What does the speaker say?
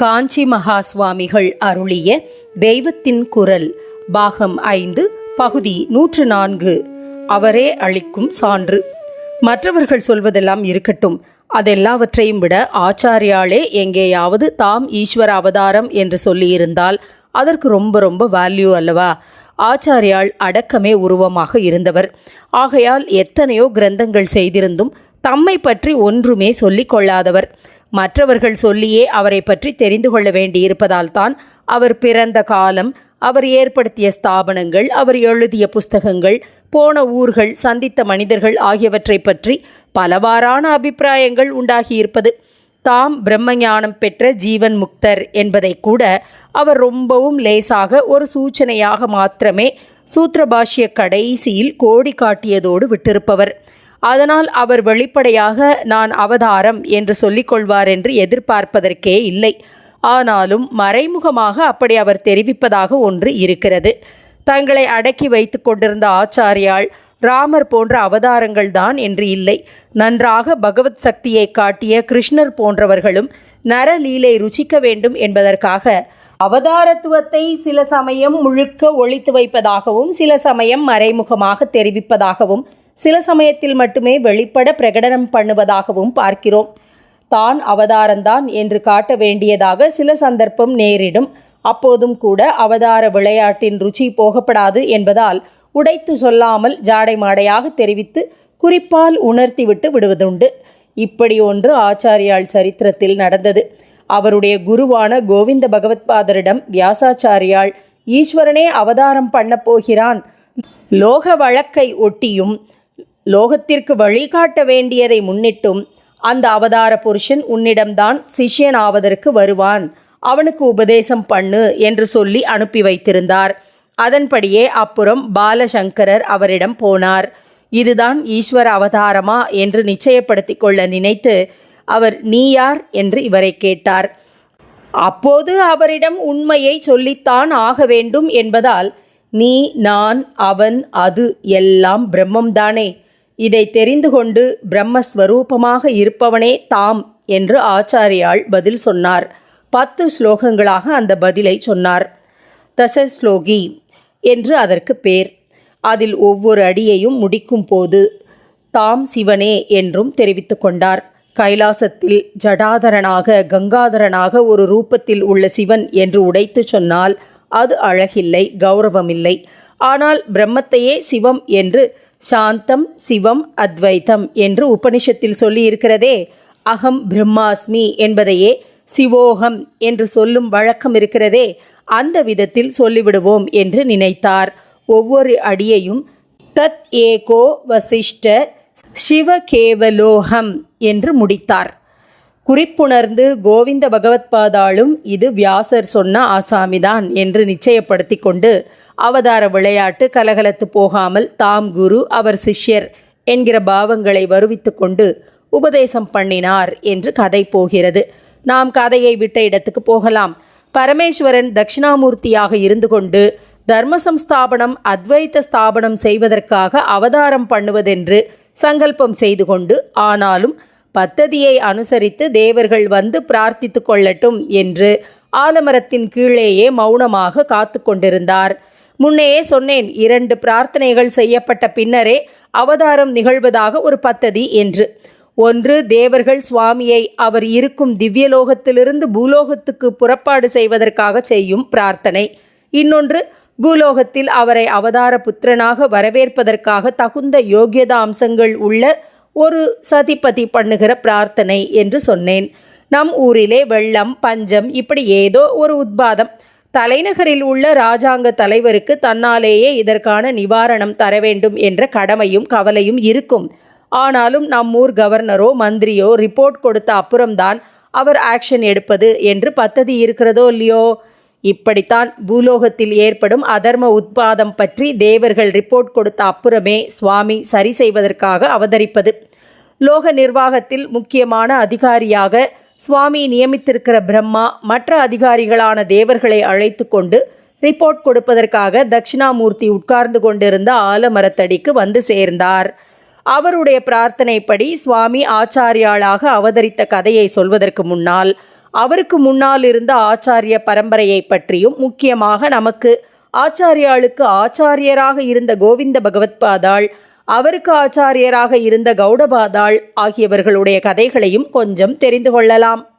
காஞ்சி மகா சுவாமிகள் அருளிய தெய்வத்தின் குரல் பாகம் ஐந்து பகுதி நூற்று நான்கு. அவரே அளிக்கும் சான்று. மற்றவர்கள் சொல்வதெல்லாம் இருக்கட்டும். அதெல்லாவற்றையும் விட ஆச்சாரியாலே எங்கேயாவது தாம் ஈஸ்வர அவதாரம் என்று சொல்லியிருந்தால் அதற்கு ரொம்ப ரொம்ப வேல்யூ அல்லவா? ஆச்சாரியால் அடக்கமே உருவமாக இருந்தவர். ஆகையால் எத்தனையோ கிரந்தங்கள் செய்திருந்தும் தம்மை பற்றி ஒன்றுமே சொல்லிக் கொள்ளாதவர். மற்றவர்கள் சொல்லியே அவரை பற்றி தெரிந்து கொள்ள வேண்டியிருப்பதால் தான் அவர் பிறந்த காலம் அவர் ஏற்படுத்திய ஸ்தாபனங்கள் அவர் எழுதிய புஸ்தகங்கள் போன ஊர்கள் சந்தித்த மனிதர்கள் ஆகியவற்றை பற்றி பலவாறான அபிப்பிராயங்கள் உண்டாகியிருப்பது. தாம் பிரம்மஞானம் பெற்ற ஜீவன் முக்தர் என்பதை கூட அவர் ரொம்பவும் லேசாக ஒரு சூச்சனையாக மாத்திரமே சூத்திரபாஷ்ய கடைசியில் கோடி காட்டியதோடு விட்டிருப்பவர். அதனால் அவர் வெளிப்படையாக நான் அவதாரம் என்று சொல்லிக்கொள்வார் என்று எதிர்பார்ப்பதற்கே இல்லை. ஆனாலும் மறைமுகமாக அப்படி அவர் தெரிவிப்பதாக ஒன்று இருக்கிறது. தங்களை அடக்கி வைத்து கொண்டிருந்த ஆச்சாரியால் ராமர் போன்ற அவதாரங்கள் தான் என்று இல்லை. நன்றாக பகவத் சக்தியை காட்டிய கிருஷ்ணர் போன்றவர்களும் நரலீலை ருச்சிக்க வேண்டும் என்பதற்காக அவதாரத்துவத்தை சில சமயம் முழுக்க ஒழித்து வைப்பதாகவும் சில சமயம் மறைமுகமாக தெரிவிப்பதாகவும் சில சமயத்தில் மட்டுமே வெளிப்பட பிரகடனம் பண்ணுவதாகவும் பார்க்கிறோம். தான் அவதாரம்தான் என்று காட்ட வேண்டியதாக சில சந்தர்ப்பம் நேரிடும். அப்போதும் கூட அவதார விளையாட்டின் ருச்சி போகப்படாது என்பதால் உடைத்து சொல்லாமல் ஜாடை மாடையாக தெரிவித்து குறிப்பால் உணர்த்திவிட்டு விடுவதுண்டு. இப்படி ஒன்று ஆச்சாரியால் சரித்திரத்தில் நடந்தது. அவருடைய குருவான கோவிந்த பகவத்பாதரிடம் வியாசாச்சாரியால் ஈஸ்வரனே அவதாரம் பண்ணப் போகிறான். லோக வழக்கை ஒட்டியும் லோகத்திற்கு வழிகாட்ட வேண்டியதை முன்னிட்டும் அந்த அவதார புருஷன் உன்னிடம்தான் சிஷ்யன் ஆவதற்கு வருவான். அவனுக்கு உபதேசம் பண்ணு என்று சொல்லி அனுப்பி வைத்திருந்தார். அதன்படியே அப்புறம் பாலசங்கரர் அவரிடம் போனார். இதுதான் ஈஸ்வர அவதாரமா என்று நிச்சயப்படுத்தி கொள்ள நினைத்து அவர் நீ யார்? என்று இவரை கேட்டார். அப்போது அவரிடம் உண்மையை சொல்லித்தான் ஆக வேண்டும் என்பதால் நீ நான் அவன் அது எல்லாம் பிரம்மம்தானே. இதை தெரிந்து கொண்டு பிரம்மஸ்வரூபமாக இருப்பவனே தாம் என்று ஆச்சாரியால் பதில் சொன்னார். பத்து ஸ்லோகங்களாக அந்த பதிலை சொன்னார். தசஸ்லோகி என்று அதற்கு பேர். அதில் ஒவ்வொரு அடியையும் முடிக்கும் போது தாம் சிவனே என்றும் தெரிவித்து கொண்டார். கைலாசத்தில் ஜடாதரனாக கங்காதரனாக ஒரு ரூபத்தில் உள்ள சிவன் என்று உடைத்து சொன்னால் அது அழகில்லை கௌரவமில்லை. ஆனால் பிரம்மத்தையே சிவம் என்று சாந்தம் சிவம் அத்வைத்தம் என்று உபனிஷத்தில் சொல்லியிருக்கிறதே. அகம் பிரம்மாஸ்மி என்பதையே சிவோகம் என்று சொல்லும் வழக்கம் இருக்கிறதே. அந்த விதத்தில் சொல்லிவிடுவோம் என்று நினைத்தார். ஒவ்வொரு அடியையும் தத் ஏகோ வசிஷ்ட சிவகேவலோகம் என்று முடித்தார். குறிப்புணர்ந்து கோவிந்த பகவத்பாதாலும் இது வியாசர் சொன்ன ஆசாமிதான் என்று நிச்சயப்படுத்தி கொண்டு அவதார விளையாட்டு கலகலத்து போகாமல் தாம் குரு அவர் சிஷ்யர் என்கிற பாவங்களை வருவித்து கொண்டு உபதேசம் பண்ணினார் என்று கதை போகிறது. நாம் கதையை விட்ட இடத்துக்கு போகலாம். பரமேஸ்வரன் தட்சிணாமூர்த்தியாக இருந்து கொண்டு தர்ம சம்ஸ்தாபனம் அத்வைத்த ஸ்தாபனம் செய்வதற்காக அவதாரம் பண்ணுவதென்று சங்கல்பம் செய்து கொண்டு ஆனாலும் பத்ததியை அனுசரித்து தேவர்கள் வந்து பிரார்த்தித்து கொள்ளட்டும் என்று ஆலமரத்தின் கீழேயே மௌனமாக காத்து கொண்டிருந்தார். முன்னையே சொன்னேன் இரண்டு பிரார்த்தனைகள் செய்யப்பட்ட பின்னரே அவதாரம் நிகழ்வதாக ஒரு பத்ததி என்று. ஒன்று தேவர்கள் சுவாமியை அவர் இருக்கும் திவ்யலோகத்திலிருந்து பூலோகத்துக்கு புறப்பாடு செய்வதற்காக செய்யும் பிரார்த்தனை. இன்னொன்று பூலோகத்தில் அவரை அவதார புத்திரனாக வரவேற்பதற்காக தகுந்த யோகியதா அம்சங்கள் உள்ள ஒரு சதிபதி பண்ணுகிற பிரார்த்தனை என்று சொன்னேன். நம் ஊரிலே வெள்ளம் பஞ்சம் இப்படி ஏதோ ஒரு உத்பாதம் தலைநகரில் உள்ள இராஜாங்க தலைவருக்கு தன்னாலேயே இதற்கான நிவாரணம் தர வேண்டும் என்ற கடமையும் கவலையும் இருக்கும். ஆனாலும் நம் ஊர் கவர்னரோ மந்திரியோ ரிப்போர்ட் கொடுத்த அப்புறம்தான் அவர் ஆக்ஷன் எடுப்பது என்று பத்ததி இருக்கிறதோ இல்லையோ? இப்படித்தான் பூலோகத்தில் ஏற்படும் அதர்ம உத்பாதம் பற்றி தேவர்கள் ரிப்போர்ட் கொடுத்த அப்புறமே சுவாமி சரி செய்வதற்காக அவதரிப்பது. லோக நிர்வாகத்தில் முக்கியமான அதிகாரியாக சுவாமி நியமித்திருக்கிற பிரம்மா மற்ற அதிகாரிகளான தேவர்களை அழைத்து கொண்டு ரிப்போர்ட் கொடுப்பதற்காக தட்சிணாமூர்த்தி உட்கார்ந்து கொண்டிருந்த ஆலமரத்தடிக்கு வந்து சேர்ந்தார். அவருடைய பிரார்த்தனைப்படி சுவாமி ஆச்சாரியாளாக அவதரித்த கதையை சொல்வதற்கு முன்னால் அவருக்கு முன்னால் இருந்த ஆச்சாரிய பரம்பரையை பற்றியும் முக்கியமாக நமக்கு ஆச்சாரியாளுக்கு ஆச்சாரியராக இருந்த கோவிந்த பகவத்பாதாள் அவருக்கு ஆச்சாரியராக இருந்த கௌடபாதாள் ஆகியவர்களுடைய கதைகளையும் கொஞ்சம் தெரிந்து கொள்ளலாம்.